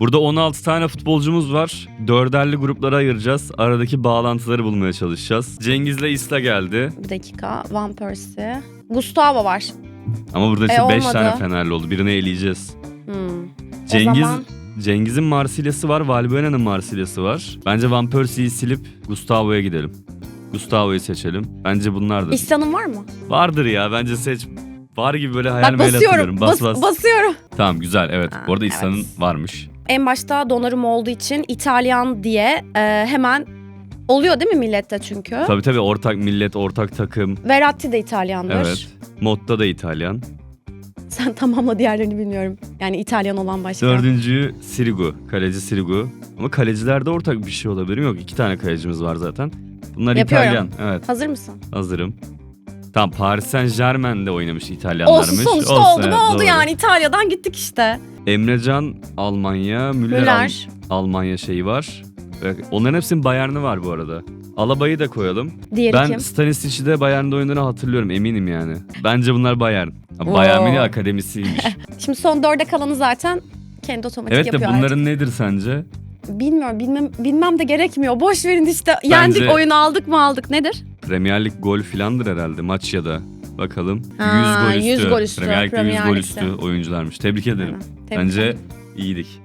Burada 16 tane futbolcumuz var. Dörderli gruplara ayıracağız. Aradaki bağlantıları bulmaya çalışacağız. Cengiz'le Isla geldi. Bir dakika. Van Persie. Gustavo var. Ama burada E, işte 5 olmadı. tane Fenerli oldu. Birini eleyeceğiz. Hmm. Cengiz zaman- Cengiz'in Marsilya'sı var, Valbuena'nın Marsilya'sı var. Bence Van Persie'yi silip Gustavo'ya gidelim. Gustavo'yu seçelim. Bence bunlardır. İhsan'ın var mı? Vardır ya bence seç. Var gibi böyle hayal Bak meyal basıyorum. hatırlıyorum. Bas Bas- bas. Basıyorum. Tamam güzel evet. Ha, Bu arada evet. İhsan'ın varmış. En başta Donnarumma olduğu için İtalyan diye e, hemen oluyor değil mi millette çünkü? Tabii tabii ortak millet, ortak takım. Verratti de İtalyandır. Evet. Motta da İtalyan. Sen tamamla diğerlerini bilmiyorum. Yani İtalyan olan başka. Dördüncü Sirigu. Kaleci Sirigu. Ama kalecilerde ortak bir şey olabilir mi? Yok iki tane kalecimiz var zaten. Bunlar Yapıyorum. İtalyan. Evet Hazır mısın? hazırım. Tamam Paris Saint Germain'de oynamış İtalyanlarmış. Olsun sonuçta Olsun, oldu evet, ne oldu doğru. yani İtalya'dan gittik işte. Emrecan Almanya, Müller, Müller. Al- Almanya şeyi var. Onların hepsinin Bayern'i var bu arada. Alaba'yı da koyalım. Diğeri ben kim? Stanisic'i de Bayern'de oynadığını hatırlıyorum eminim yani. Bence bunlar Bayern. Bayern. Münih akademisiymiş. Şimdi son dörde kalanı zaten kendi otomatik evet de yapıyor. bunların nedir sence? artık. Bilmiyorum bilmem, bilmem de gerekmiyor. Boş verin işte. Yendik oyunu aldık mı aldık nedir? Premier Lig gol filandır herhalde maç ya da. Bakalım. Ha, 100 gol üstü. 100 gol üstü, Premier Lig'de 100 Premier gol Lig'de. üstü oyuncularmış. Tebrik ederim. Tebrik Bence ederim. iyiydik.